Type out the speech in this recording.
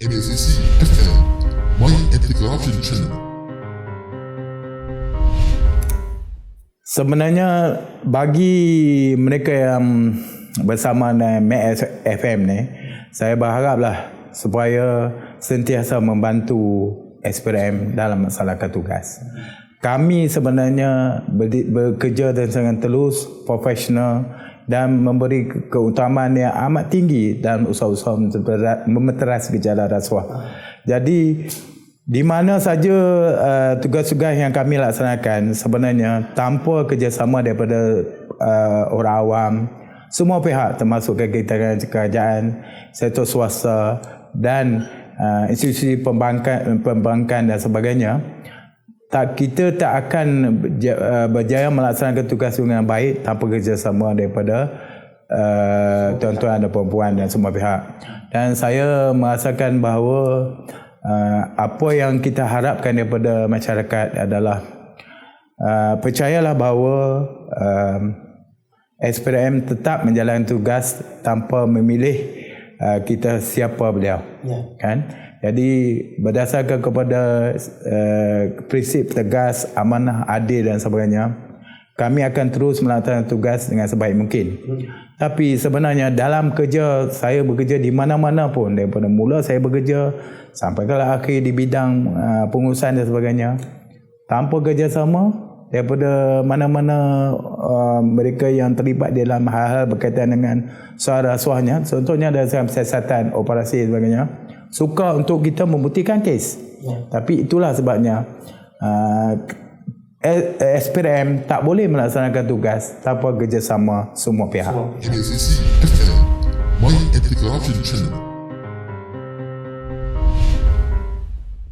MACC FM My Corruption Channel Sebenarnya bagi mereka yang bersama dengan FM ni, saya berharaplah supaya sentiasa membantu SPRM dalam melaksanakan tugas. Kami sebenarnya bekerja dengan sangat telus, profesional dan memberi ke- keutamaan yang amat tinggi dalam usaha-usaha memeteras- gejala rasuah. Jadi di mana saja uh, tugas-tugas yang kami laksanakan sebenarnya tanpa kerjasama daripada uh, orang awam, semua pihak termasuk kegiatan kerajaan, sektor swasta dan uh, institusi pembankan, pembankan dan sebagainya, tak kita tak akan berja- berjaya melaksanakan tugas dengan baik tanpa kerjasama daripada uh, tuan-tuan dan perempuan dan semua pihak. Dan saya merasakan bahawa uh, apa yang kita harapkan daripada masyarakat adalah uh, percayalah bahawa uh, SPRM tetap menjalankan tugas tanpa memilih uh, kita siapa beliau. Ya. Kan? Jadi berdasarkan kepada uh, prinsip tegas, amanah, adil dan sebagainya, kami akan terus melaksanakan tugas dengan sebaik mungkin. Tapi sebenarnya dalam kerja saya bekerja di mana-mana pun. Daripada mula saya bekerja sampai ke akhir di bidang uh, pengurusan dan sebagainya. Tanpa kerjasama daripada mana-mana uh, mereka yang terlibat dalam hal-hal berkaitan dengan suara rasuahnya contohnya dalam siasatan operasi dan sebagainya suka untuk kita membuktikan kes. Ya. tapi itulah sebabnya uh, SPRM tak boleh melaksanakan tugas tanpa kerjasama semua pihak. MACC